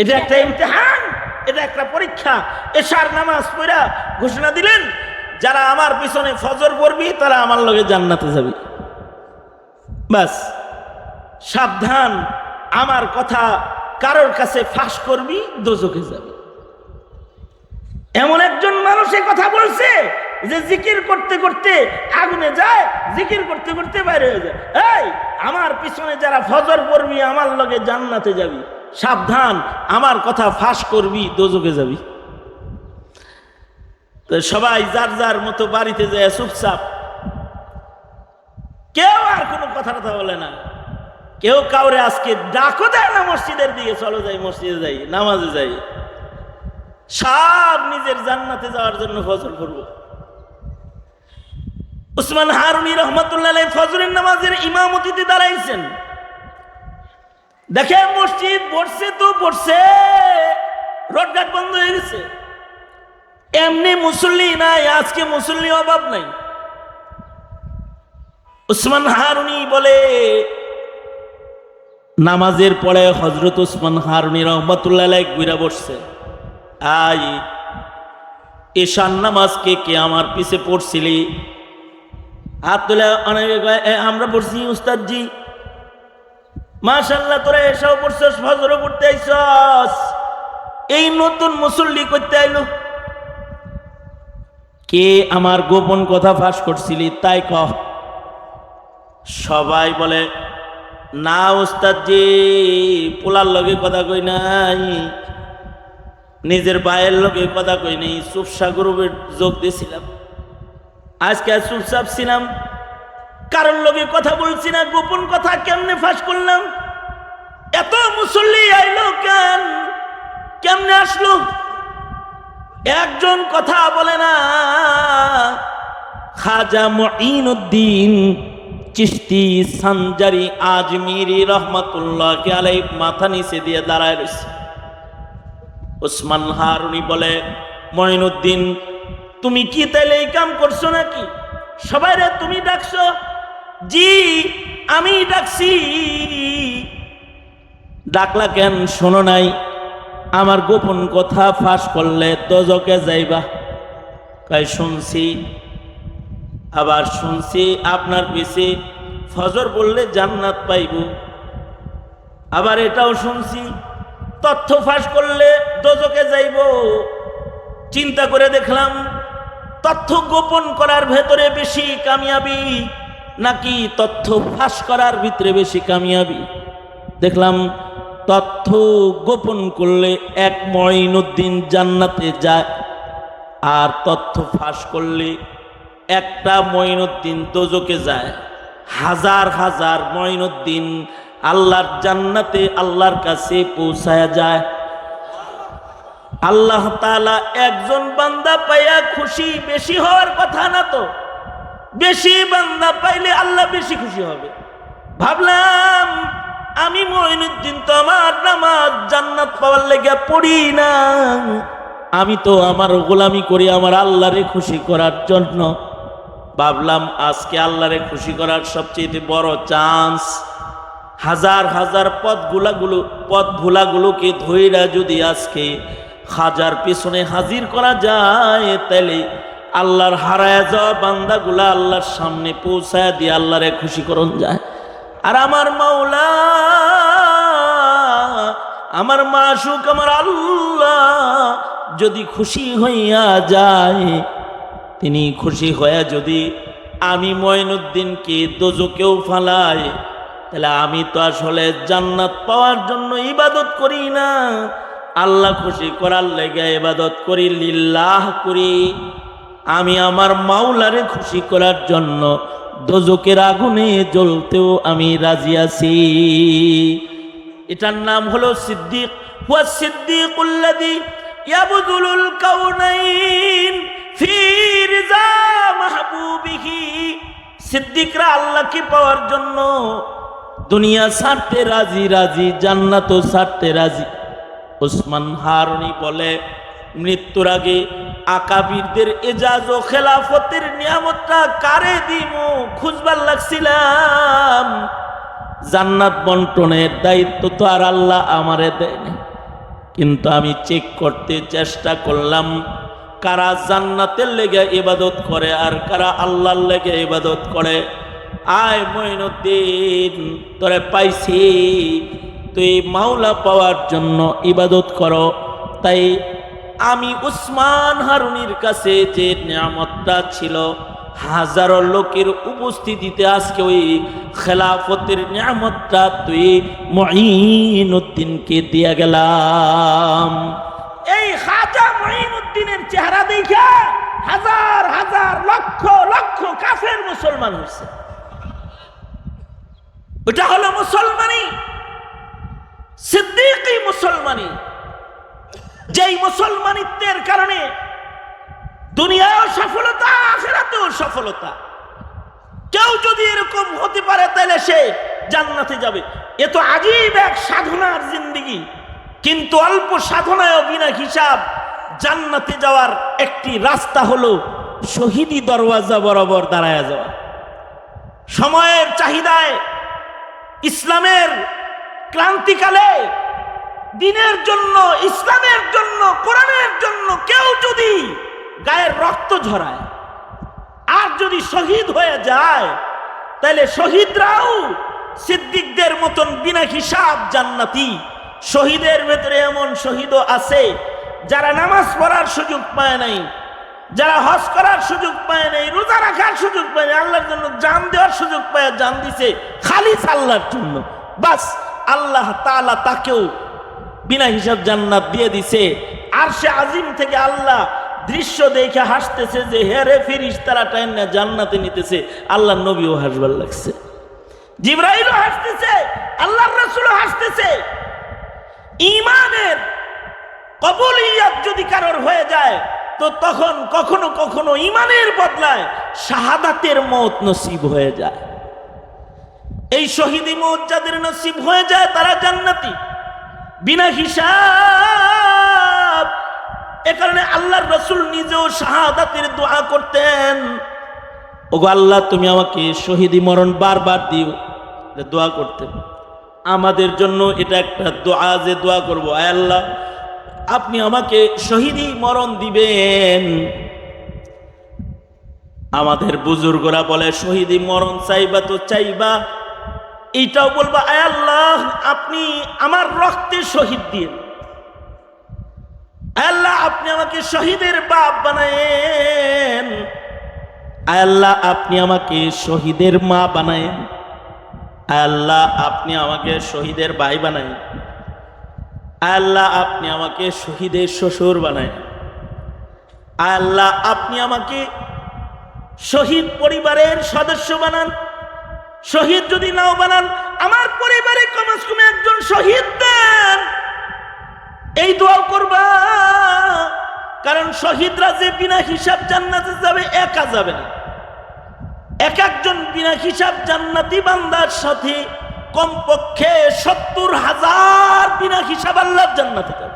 এটা একটা ইমতেহান, এটা একটা পরীক্ষা। এশার নামাজ পড়া ঘোষণা দিলেন, যারা আমার পিছনে ফজর পড়বি, তারা আমার লগে জান্নাতে যাবি। বাস, সাবধান, আমার কথা কারোর কাছে ফাঁস করবি দোজকে যাবি। এমন একজন মানুষ কথা বলছে, যে জিকির করতে করতে আগুনে যায়, জিকির করতে করতে বাইরে হয়ে যায়। এই, আমার পিছনে যারা ফজর পড়বি, আমার লগে জান্নাতে যাবি। সাবধান, আমার কথা ফাঁস করবি দোজকে যাবি। তো সবাই যার যার মতো বাড়িতে যায়, চুপচাপ। কেউ আর কোনো কথা কথা বলে না। কেউ কাউরে আজকে ডাকও দেয় না মসজিদের দিকে, চলো যাই, মসজিদে যাই, নামাজে যাই। সব নিজের জান্নাতে যাওয়ার জন্য ফজর করব। উসমান হারুনি রহমতুল্লাহ ফজরের নামাজের ইমামতিতে দাঁড়াইছেন। দেখে মসজিদ পড়ছে তো পড়ছে রোডঘাট বন্ধ হয়ে গেছে। এমনি মুসল্লি নাই, আজকে মুসল্লি অভাব নাই। উসমান হারুনি বলে, নামাজের পরে হজরত উসমান হারুনি রহমতুল্লাহ ঘুরা বসছে। আই এশান নামাজকে কে আমার পিছে পড়ছিলি? হাত তুলে অনেকে আমরা পড়ছি উস্তাদজি। মাশাল্লাহ তোরা এসব পড়ছস ফজরও পড়তে আইসস এই নতুন মুসল্লি করতে আইলো। কে আমার গোপন কথা ফাঁস করছিলি তাই কহ সবাই বলে, না উস্তাদজি পোলার লগে কথা কই নাই। নিজের ভাইয়ের লগে কথা কই নাই। চুপসা গ্রুপের যোগ দিয়েছিলাম আজকে চুপচাপ ছিলাম। কারোর লগে কথা বলছি না, গোপন কথা কেমনে ফাঁস করলাম? এত মুসল্লি আইলো কেন? কেমনে আসলো? একজন কথা বলে না, খাজা মঈনুদ্দিন চিস্তি সানজারি আজমিরি রহমতুল্লাহকে আলাই মাথা নিচে দিয়ে দাঁড়ায় রয়েছে। ওসমান হারুনি বলে, মঈনুদ্দিন, তুমি কি তাইলে এই কাম করছ নাকি? সবাই রে তুমি ডাকছো? জি, আমি ডাকছি। ডাকলা কেন শোনো নাই? আমার গোপন কথা ফাঁস করলে দজকে যাইবা। তাই শুনছি। আবার শুনছি, আপনার পিছে ফজর বললে জান্নাত পাইব। আবার এটাও শুনছি, তথ্য ফাঁস করলে দজকে যাইব। চিন্তা করে দেখলাম, তথ্য গোপন করার ভেতরে বেশি কামিয়াবি। নাকি তথ্য ফাঁস করার ভিতরে বেশি কামিয়াবি? দেখলাম, তথ্য গোপন করলে এক মঈনুদ্দিন জান্নাতে যায়, আর তথ্য ফাঁস করলে একটা মঈনুদ্দিন দোজকে যায়। হাজার হাজার মঈনুদ্দিন আল্লাহর জান্নাতে আল্লাহর কাছে পৌঁছায়া যায়। আল্লাহ তাআলা একজন বান্দা পাইয়া খুশি বেশি হওয়ার কথা না তো? বেশি বান্দা পাইলে আল্লাহ বেশি খুশি হবে। ভাবলাম, আমি মঈনুদ্দিন তো আমার নামাজ জান্নাত পাওয়ার লেগে পড়ি না। আমি তো আমার গোলামি করি আমার আল্লাহরে খুশি করার জন্য। ভাবলাম, আজকে আল্লাহরে খুশি করার সবচেয়ে বড় চান্স হাজার হাজার পথ গুলাগুলো পথ ভুলাগুলোকে ধইরা যদি আজকে হাজার পেছনে হাজির করা যায় তাহলে আল্লাহর হারায় যাওয়া বান্দাগুলা আল্লাহর সামনে পৌঁছায় দিয়ে আল্লাহরে খুশি করন যায়। আর আমার মাওলা, আমার মাসুক, আমার আল্লাহ যদি খুশি হইয়া যায়, তিনি খুশি হয়ে যদি আমি ময়নুদ্দিনকে দোজকেও ফালাই তাহলে আমি তো আসলে জান্নাত পাওয়ার জন্য ইবাদত করি না। আল্লাহ খুশি করার লেগে ইবাদত করি, লিল্লাহ করি। আমি আমার মাওলারে খুশি করার জন্য দোজকের আগুনে জ্বলতেও আমি রাজি আছি। এটার নাম হলো সিদ্দিক। হুয়া সিদ্দিকুল্লাযী ইয়াবদুলুল কাউনাইন ফি রিজা মাহবুবিহি। সিদ্দিকরা আল্লাহকে পাওয়ার জন্য দুনিয়া ছাড়তে রাজি রাজি, জান্নাতও ছাড়তে রাজি। ওসমান হারুনি বলে মৃত্যুর আগে আকাবিরদের এজাজ ও খেলাফতের নিয়ামতটা কারে দিব খুঁজবার লাগছিলাম। জান্নাত বন্টনের দায়িত্ব তো আর আল্লাহ আমারে দেয়নি। কিন্তু আমি চেক করতে চেষ্টা করলাম, কারা জান্নাতের লেগে ইবাদত করে আর কারা আল্লাহর লেগে ইবাদত করে। আয় মঈনুদ্দিন, তোরে পাইছি। তুই মাওলা পাওয়ার জন্য ইবাদত করো। তাই আমি উসমান হারুনির কাছে যে নিয়ামতটা ছিল, হাজারো লোকের উপস্থিতিতে আজকে ওই খেলাফতের নিয়ামতটা তুই মঈনুদ্দিনকে দিয়া গেলাম। এই খাজা মঈনুদ্দিনের চেহারা দেখে হাজার হাজার, লক্ষ লক্ষ কাফের মুসলমান হয়েছে। ওটা হলো মুসলমানি সিদ্দিকই মুসলমানি। যেই মুসলমানিত্বের কারণে দুনিয়াও সফলতা, আখেরাতেও সফলতা। কেউ যদি এরকম হতে পারে, তাহলে সে জান্নাতে যাবে। এ তো আজীব এক সাধনার জিন্দিগি। কিন্তু অল্প সাধনায় বিনা হিসাব জান্নাতে যাওয়ার একটি রাস্তা হলো শহীদি দরওয়াজা বরাবর দাঁড়ায় যাওয়া। সময়ের চাহিদায় ইসলামের ক্রান্তিকালে দিনের জন্য, ইসলামের জন্য, কোরআনের জন্য কেউ যদি গায়ের রক্ত ঝরায়, আর যদি শহীদ হয়ে যায়, তাহলে শহীদরাও সিদ্দিকদের মতন বিনা হিসাব জান্নাতি। শহীদের ভেতরে এমন শহীদও আছে, যারা নামাজ পড়ার সুযোগ পায় নাই, যারা হজ করার সুযোগ পায় নাই, রোজা রাখার সুযোগ পায় নাই, আল্লাহর জন্য জান দেওয়ার সুযোগ পায়, জান দিছে খালিস আল্লাহর জন্য। বাস, আল্লাহ তাআলা তাকেও বিনা হিসাব জান্নাত দিয়ে দিছে। আর সে আজিম থেকে আল্লাহ দৃশ্য দেখে হাসতেছে যে হেরে ফিরিস তারা টাইম না জান্নাতে নিতেছে। আল্লাহ নবীও হাসবার লাগছে। জিব্রাইলও হাসতেছে, আল্লাহর রসুলও হাসতেছে। ইমানের কবলিয়াত যদি কারোর হয়ে যায়, তো তখন কখনো কখনো ইমানের বদলায় শাহাদাতের মত নসিব হয়ে যায়। এই শহীদি মত যাদের নসিব হয়ে যায় তারা জান্নাতি। বিনা হিসাব। এ কারণে আল্লাহর রসুল নিজেও শাহাদাতের দোয়া করতেন। ওগো আল্লাহ, তুমি আমাকে শহীদি মরণ বারবার দিও দোয়া করতেন আমাদের জন্য এটা একটা দোয়া যে দোয়া করব। আল্লাহ, আপনি আমাকে শহীদি মরণ দিবেন। আমাদের বুজুর্গরা বলে, শহীদি মরণ চাইবা তো চাইবা। এইটাও বলবা, আয় আল্লাহ, আপনি আমার রক্তে শহীদ দিন। আল্লাহ, আপনি আমাকে শহীদের বাপ বানায়েন। আল্লাহ, আপনি আমাকে শহীদের মা বানায়েন। আল্লাহ, আপনি আমাকে শহীদের ভাই বানায়েন। আল্লাহ, আপনি আমাকে শহীদের শ্বশুর বানায়েন। আয় আল্লাহ, আপনি আমাকে শহীদ পরিবারের সদস্য বানান। শহীদ যদি নাও বানান, আমার পরিবারে কমাস কমে একজন শহীদ দেন। এই দোয়াও করবা, কারণ শহীদরা যে বিনা হিসাব জান্নাতে যাবে, একা যাবে না। এক একজন বিনা হিসাব জান্নাতি বান্দার সাথে কমপক্ষে সত্তর হাজার বিনা হিসাব আল্লাহ জান্নাতে যাবে।